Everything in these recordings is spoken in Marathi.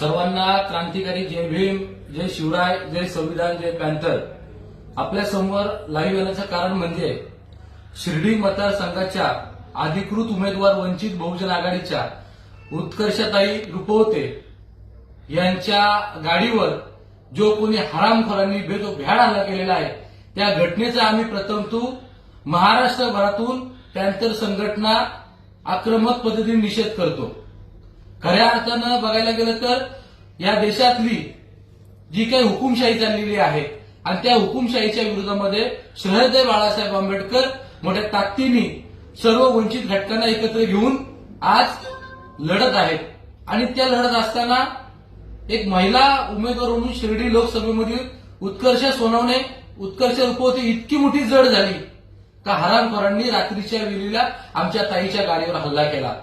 सर्वांना क्रांतिकारी जय भीम जय शिवराय जय संविधान जय पॅन्थर. आपल्यासमोर लाईव्ह येण्याचं कारण म्हणजे शिर्डी मतदारसंघाच्या अधिकृत उमेदवार वंचित बहुजन आघाडीच्या उत्कर्षताई रुपवते यांच्या गाडीवर जो कोणी हरामखोरांनी बेतो भ्याड हल्ला केलेला आहे त्या घटनेचा आम्ही प्रथमतू महाराष्ट्रभरातून पॅन्थर संघटना आक्रमक पद्धतीने निषेध करतो. खऱ्या अर्थानं बघायला गेलं तर या देशातली जी काही हुकुमशाही चाललेली आहे आणि त्या हुकुमशाहीच्या विरोधामध्ये शरददेव बाळासाहेब आंबेडकर मोठ्या ताकदीने सर्व वंचित घटकांना एकत्र घेऊन आज लढत आहेत. आणि त्या लढत असताना एक महिला उमेदवार म्हणून शिर्डी लोकसभेमधील उत्कर्ष सोनवणे उत्कर्ष रूपवते इतकी मोठी जड झाली का हरामखोरांनी रात्रीच्या वेळीला आमच्या ताईच्या गाडीवर हल्ला केला.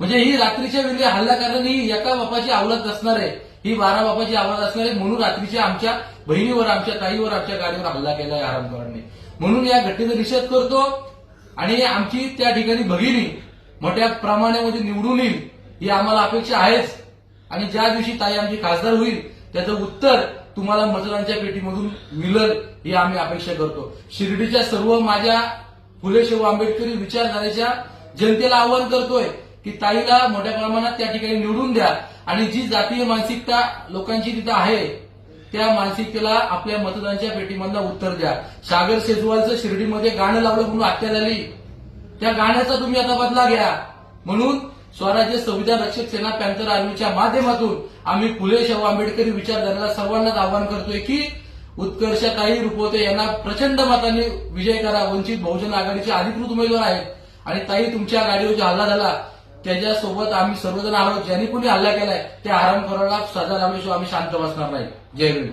म्हणजे ही रात्रीच्या वेळी हल्ला कारण ही एका बापाची आवलत असणार आहे. ही बारा बापाची आवलत असणार आहे. म्हणून रात्रीच्या आमच्या बहिणीवर आमच्या ताईवर आमच्या गाडीवर हल्ला केला आहे आरामकरांनी म्हणून या घटनेचा निषेध करतो आणि आमची त्या ठिकाणी भगिनी मोठ्या प्रमाणामध्ये म्हणजे निवडून येईल ही आम्हाला अपेक्षा आहेच. आणि ज्या दिवशी ताई आमची खासदार होईल त्याचं उत्तर तुम्हाला मतदानाच्या पेटीमधून मिळेल ही आम्ही अपेक्षा करतो. शिर्डीच्या सर्व माझ्या फुले शाहू आंबेडकरी विचारधारेच्या जनतेला आवाहन करतोय की ताईला मोठ्या प्रमाणात त्या ठिकाणी निवडून द्या. आणि जी जातीय मानसिकता लोकांची तिथं आहे त्या मानसिकतेला आपल्या मतदानाच्या पेटीमधला उत्तर द्या. सागर शेजवालचं शिर्डीमध्ये गाणं लावलं म्हणून हत्या झाली त्या गाण्याचा तुम्ही आता बदला घ्या. म्हणून स्वराज्य संविधान रक्षक सेना पॅन्थर आर्मीच्या माध्यमातून आम्ही फुले शाहू आंबेडकरी विचारधारेला सर्वांनाच आवाहन करतोय की उत्कर्षताई रुपवते यांना प्रचंड मताने विजय करा. वंचित बहुजन आघाडीचे अधिकृत उमेदवार आहेत. आणि ताई तुमच्या गाडीवर जो हल्ला झाला त्याच्यासोबत आम्ही सर्वजण आहोत. ज्यांनी कोणी हल्ला केलाय ते आराम करायला सजा लावल्याशिवाय आम्ही शांत बसणार नाही. जय हिंद